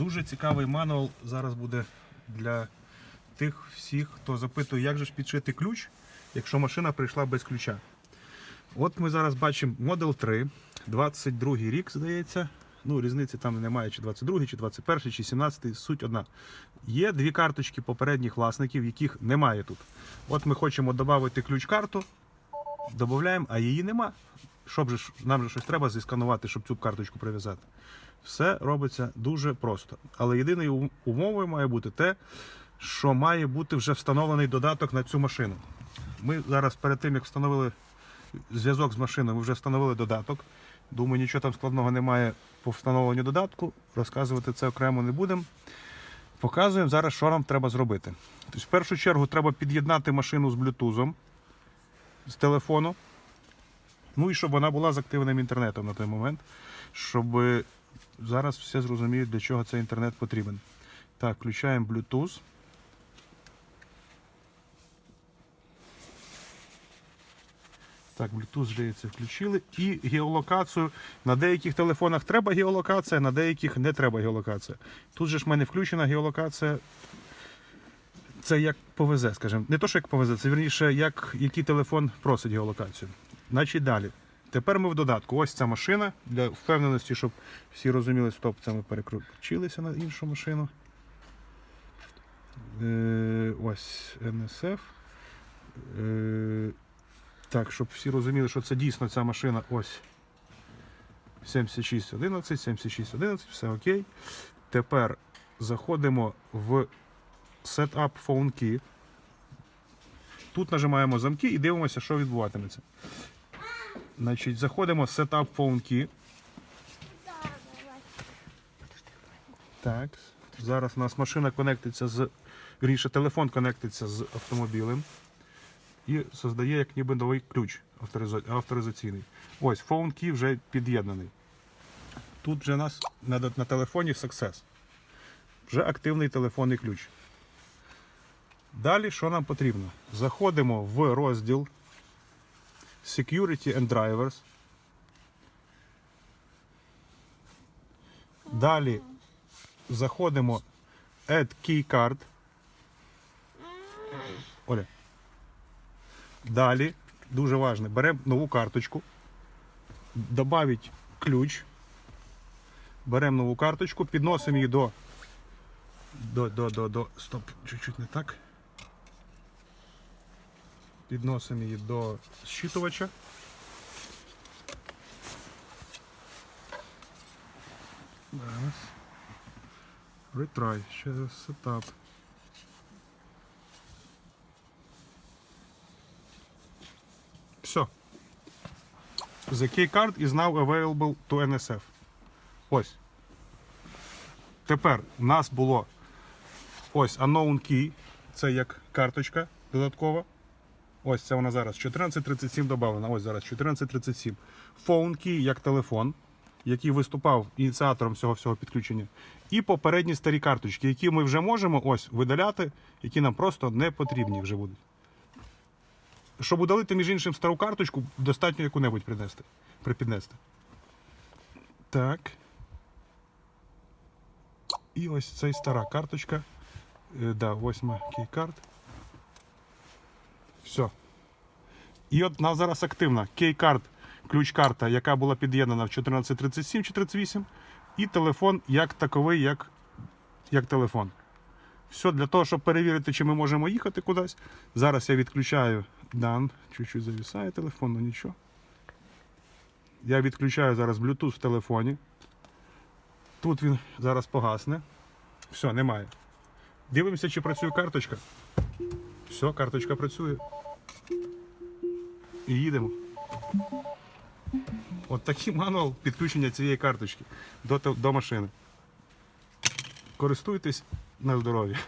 Дуже цікавий мануал зараз буде для тих всіх, хто запитує, як же ж підшити ключ, якщо машина прийшла без ключа. От ми зараз бачимо Model 3, 22 рік, здається. Ну, різниці там немає, чи 22, чи 21, чи 17, суть одна. Є дві карточки попередніх власників, яких немає тут. От ми хочемо додати ключ-карту, додаємо, а її нема. Щоб же нам же щось треба зісканувати, щоб цю карточку прив'язати. Все робиться дуже просто. Але єдиною умовою має бути те, що має бути вже встановлений додаток на цю машину. Ми зараз перед тим, як встановили зв'язок з машиною, ми вже встановили додаток. Думаю, нічого там складного немає по встановленню додатку. Розказувати це окремо не будемо. Показуємо зараз, що нам треба зробити. Тобто, в першу чергу треба під'єднати машину з блютузом з телефону. Ну і щоб вона була з активним інтернетом на той момент, щоб зараз всі зрозуміють, для чого цей інтернет потрібен. Так, включаємо Bluetooth. Так, Bluetooth, здається, включили. І геолокацію. На деяких телефонах треба геолокація, на деяких не треба геолокація. Тут же ж в мене включена геолокація. Це як повезе, скажімо. Не то, що як повезе, це вірніше, як який телефон просить геолокацію. Значить далі. Тепер ми в додатку. Ось ця машина. Для впевненості, щоб всі розуміли, стоп, це ми переключилися на іншу машину. Е, ось NSF. Е, так, щоб всі розуміли, що це дійсно ця машина. Ось 7611, 7611, все окей. Тепер заходимо в Setup Phone Key. Тут нажимаємо замки і дивимося, що відбуватиметься. Значить, заходимо в Setup Phone Key. Так. Зараз у нас машина конектиться з. Вірніше, телефон конектиться з автомобілем і создає як ніби новий ключ авторизаційний. Ось, Phone Key вже під'єднаний. Тут вже у нас на, на телефоні Success. Вже активний телефонний ключ. Далі що нам потрібно? Заходимо в розділ Security and Drivers. Далі заходимо Add Key Card. Оля. Далі, дуже важливо, беремо нову карточку, додавить ключ, беремо нову карточку, підносимо її до. До, до, до, до. Стоп, чуть-чуть не так. Підносимо її до зчитувача. Зараз. Retry. Ще раз setup. Все. The key card is now available to NSF. Ось. Тепер у нас було ось unknown key. Це як карточка додаткова. Ось це вона зараз 1437 додана. Ось зараз 1437. Phone key як телефон, який виступав ініціатором всього всього підключення. І попередні старі карточки, які ми вже можемо ось видаляти, які нам просто не потрібні вже будуть. Щоб удалити, між іншим, стару карточку, достатньо яку-небудь принести, припіднести. Так. І ось цей стара карточка. Е, да, восьма кейкарт. Все. І от у нас зараз активна кейкарт, ключ-карта, яка була під'єднана в 1437 чи 38, і телефон як таковий, як, як телефон. Все для того, щоб перевірити, чи ми можемо їхати кудись. Зараз я відключаю дан. Чуть-чуть завісає телефон, ну нічого. Я відключаю зараз Bluetooth в телефоні. Тут він зараз погасне. Все, немає. Дивимося, чи працює карточка. Все, карточка працює. І їдемо. От такий мануал підключення цієї карточки до, до машини. Користуйтесь на здоров'я.